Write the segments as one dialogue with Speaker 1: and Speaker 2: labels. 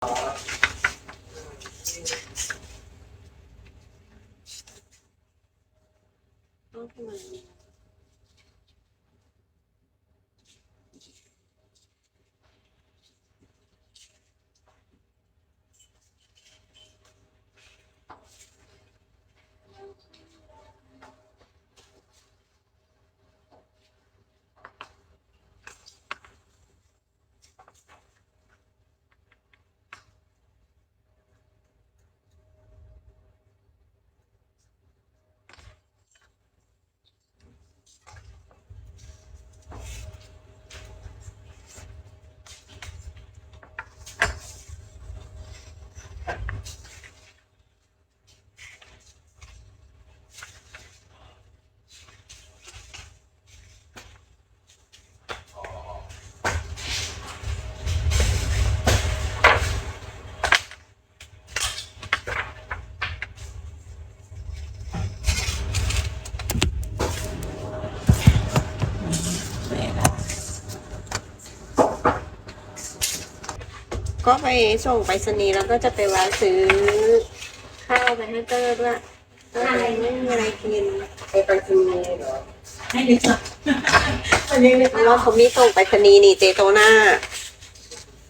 Speaker 1: この国は、人間が。 ก็ไปส่งไปรษณีย์แล้วก็จะไปแวะซื้อข้าวไปให้เตอร์ด้วยเตอร์ไม่มีอะไรกิน
Speaker 2: ไปไปซื้อเหรอ
Speaker 3: ให้ดีจ้ะอันนี้เลย
Speaker 1: เพราะว่าเขามีส่งไปรษณีย์นี่เจโตหน้า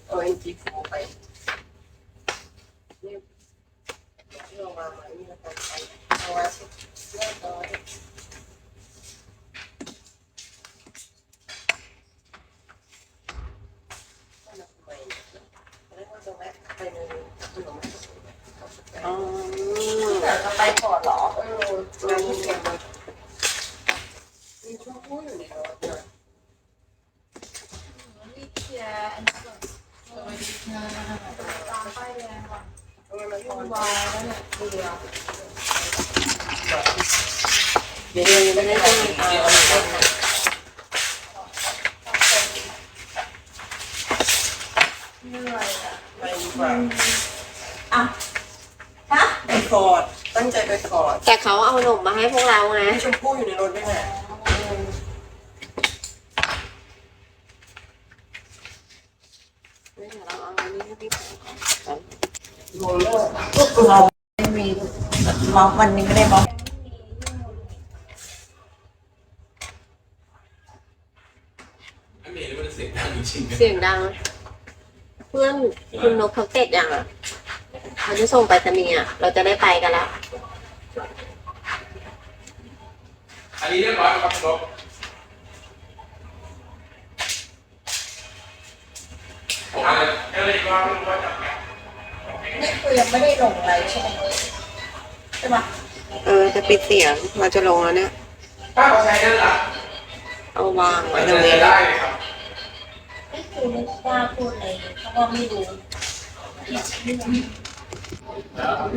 Speaker 2: เอาเอ็นจีโฟไปนี่เอามาอันนี้แล้วกันเอาไว้เรียบร้อยไปในขนม
Speaker 1: อ๋อ
Speaker 2: แต่จะไปก่อนเหรอเอองั้นเก็บมามีชมพู่อยู่ในรถเนี่ยเออมันตอนเดี๋ยวยังไม่ได้ต้องเอาไปดีกว่า
Speaker 3: อะฮะ
Speaker 2: ไปก อด ตั้งใจไปกอด
Speaker 1: แต่เขาเอาหนมมาให้พวกเราไง
Speaker 2: มีชมพู่อยู่ในรถด้วยไง
Speaker 1: เดี๋ยวเราเอาอันนี้ให้พี่ผมก่อน
Speaker 3: เราไม่มีมองวันนี้ไม่ได้มอง
Speaker 4: ไม่มีเลยมันเสียงดังจริงๆ
Speaker 1: เสียงดัง เพื่อนคุณนกเขาเสร็จยังอะ เขาจะส่งไปรษณีย์อะเราจะได้ไปกันแล้ว
Speaker 4: อันนี้เรียบร้อยแล้วครับคุณนกผมก็เลยว่าไม่รู้ว่าจะ
Speaker 3: นี่คือยังไม่ได้ลงอะไรใช่ไหมใช่ปะ
Speaker 1: เออ จะปิดเสียงเราจะลงแล้วเนี่ย
Speaker 4: ถ้าเขาใช้นั่นล่ะ
Speaker 1: เอาวางไว้
Speaker 4: มัน
Speaker 1: ตรง
Speaker 4: จะ
Speaker 1: นี้
Speaker 4: ได้เลยครับ
Speaker 3: นี่คือไม่กล้าพูดอะไรเพราะว่าไม่รู้ Ja.